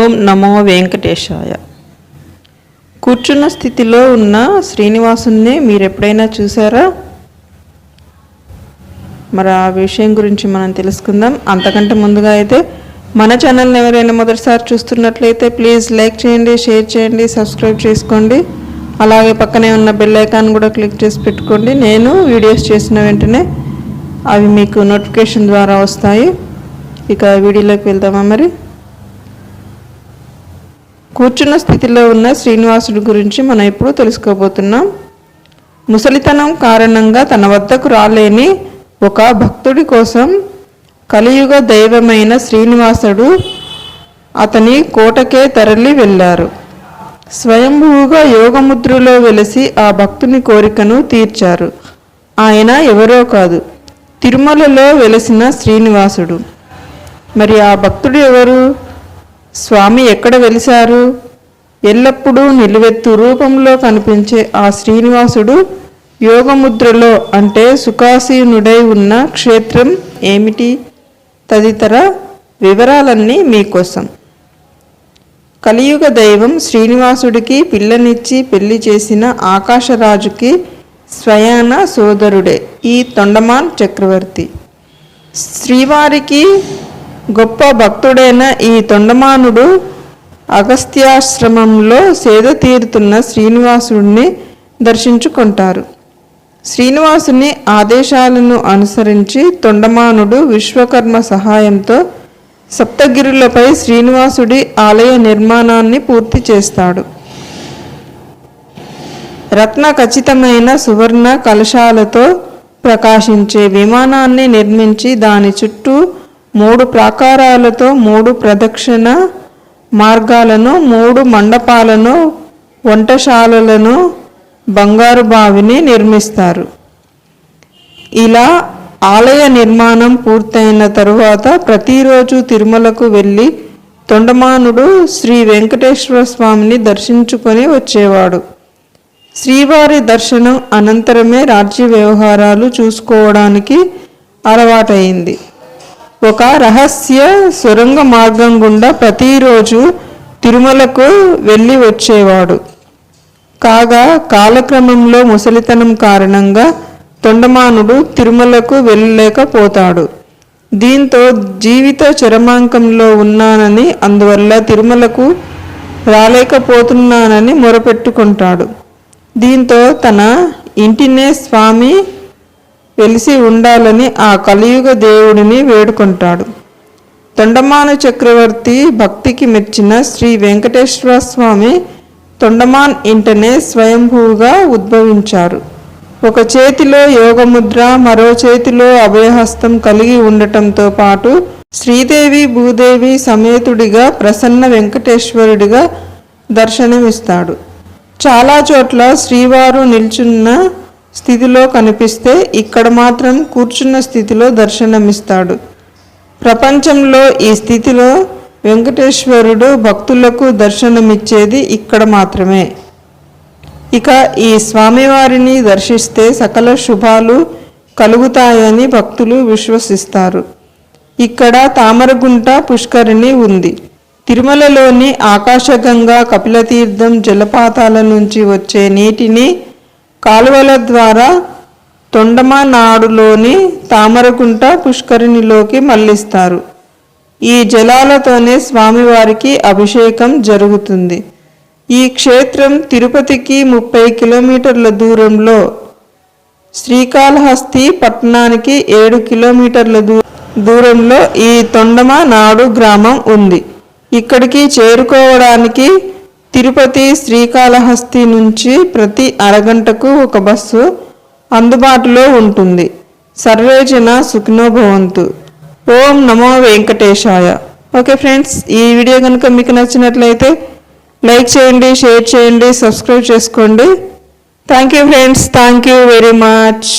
ఓం నమో వెంకటేశాయ. కూర్చున్న స్థితిలో ఉన్న శ్రీనివాసుని మీరు ఎప్పుడైనా చూసారా మరి ఆ విషయం గురించి మనం తెలుసుకుందాం. అంతకంటే ముందుగా అయితే మన ఛానల్ని ఎవరైనా మొదటిసారి చూస్తున్నట్లయితే ప్లీజ్ లైక్ చేయండి షేర్ చేయండి సబ్స్క్రైబ్ చేసుకోండి. అలాగే పక్కనే ఉన్న బెల్ ఐకాన్ కూడా క్లిక్ చేసి పెట్టుకోండి. నేను వీడియోస్ చేసిన వెంటనే అవి మీకు నోటిఫికేషన్ ద్వారా వస్తాయి. ఇక వీడియోలోకి వెళ్దామా మరి? కూర్చున్న స్థితిలో ఉన్న శ్రీనివాసుడి గురించి మనం ఇప్పుడు తెలుసుకోబోతున్నాం. ముసలితనం కారణంగా తన వద్దకు రాలేని ఒక భక్తుడి కోసం కలియుగ దైవమైన శ్రీనివాసుడు అతని కోటకే తరలి వెళ్ళారు. స్వయంభూగా యోగముద్రలో వెలిసి ఆ భక్తుని కోరికను తీర్చారు. ఆయన ఎవరో కాదు తిరుమలలో వెలసిన శ్రీనివాసుడు. మరి ఆ భక్తుడు ఎవరు? స్వామి ఎక్కడ వెలిశారు? ఎల్లప్పుడూ నిలువెత్తు రూపంలో కనిపించే ఆ శ్రీనివాసుడు యోగముద్రలో అంటే సుఖాసీనుడై ఉన్న క్షేత్రం ఏమిటి? తదితర వివరాలన్నీ మీకోసం. కలియుగ దైవం శ్రీనివాసుడికి పిల్లనిచ్చి పెళ్ళి చేసిన ఆకాశరాజుకి స్వయాన సోదరుడే ఈ తొండమాన్ చక్రవర్తి. శ్రీవారికి గొప్ప భక్తుడైన ఈ తొండమానుడు అగస్త్యాశ్రమంలో సేద తీరుతున్న శ్రీనివాసుడిని దర్శించుకుంటారు. శ్రీనివాసుని ఆదేశాలను అనుసరించి తొండమానుడు విశ్వకర్మ సహాయంతో సప్తగిరులపై శ్రీనివాసుడి ఆలయ నిర్మాణాన్ని పూర్తి చేస్తాడు. రత్న ఖచ్చితమైన సువర్ణ కలశాలతో ప్రకాశించే విమానాన్ని నిర్మించి దాని చుట్టూ మూడు ప్రాకారాలతో మూడు ప్రదక్షిణ మార్గాలను మూడు మండపాలను వంటశాలలను బంగారు బావిని నిర్మిస్తారు. ఇలా ఆలయ నిర్మాణం పూర్తయిన తరువాత ప్రతిరోజు తిరుమలకు వెళ్ళి తొండమానుడు శ్రీ వెంకటేశ్వర స్వామిని దర్శించుకొని వచ్చేవాడు. శ్రీవారి దర్శనం అనంతరమే రాజ్య వ్యవహారాలు చూసుకోవడానికి అలవాటైంది ఒక రహస్య సొరంగ మార్గం గుండా ప్రతిరోజు తిరుమలకు వెళ్ళి వచ్చేవాడు. కాగా కాలక్రమంలో ముసలితనం కారణంగా తొండమానుడు తిరుమలకు వెళ్ళలేకపోతాడు. దీంతో జీవిత చరమాంకంలో ఉన్నానని అందువల్ల తిరుమలకు రాలేకపోతున్నానని మొరపెట్టుకుంటాడు. దీంతో తన ఇంటినే స్వామి వెలిసి ఉండాలని ఆ కలియుగ దేవుడిని వేడుకుంటాడు. తొండమాను చక్రవర్తి భక్తికి మెచ్చిన శ్రీ వెంకటేశ్వర స్వామి తొండమాన్ ఇంటనే స్వయంభూగా ఉద్భవించారు. ఒక చేతిలో యోగముద్ర మరో చేతిలో అభయహస్తం కలిగి ఉండటంతో పాటు శ్రీదేవి భూదేవి సమేతుడిగా ప్రసన్న వెంకటేశ్వరుడిగా దర్శనమిస్తాడు. చాలా చోట్ల శ్రీవారు నిల్చున్న స్థితిలో కనిపిస్తే ఇక్కడ మాత్రం కూర్చున్న స్థితిలో దర్శనమిస్తాడు. ప్రపంచంలో ఈ స్థితిలో వెంకటేశ్వరుడు భక్తులకు దర్శనమిచ్చేది ఇక్కడ మాత్రమే. ఇక ఈ స్వామివారిని దర్శిస్తే సకల శుభాలు కలుగుతాయని భక్తులు విశ్వసిస్తారు. ఇక్కడ తామరగుంట పుష్కరిణి ఉంది. తిరుమలలోని ఆకాశగంగా కపిలతీర్థం జలపాతాల నుంచి వచ్చే నీటిని కాలువల ద్వారా తొండమనాడులోని తామరగుంట పుష్కరిణిలోకి మళ్ళిస్తారు. ఈ జలాలతోనే స్వామివారికి అభిషేకం జరుగుతుంది. ఈ క్షేత్రం తిరుపతికి ముప్పై కిలోమీటర్ల దూరంలో శ్రీకాళహస్తి పట్టణానికి ఏడు కిలోమీటర్ల దూరంలో ఈ తొండమ నాడు గ్రామం ఉంది. ఇక్కడికి చేరుకోవడానికి తిరుపతి శ్రీకాళహస్తి నుంచి ప్రతి అరగంటకు ఒక బస్సు అందుబాటులో ఉంటుంది. సర్వేజన సుఖినోభవంతు. ఓం నమో వెంకటేశాయ. ఓకే ఫ్రెండ్స్ ఈ వీడియో కనుక మీకు నచ్చినట్లయితే లైక్ చేయండి షేర్ చేయండి సబ్స్క్రైబ్ చేసుకోండి. Thank you friends thank you very much.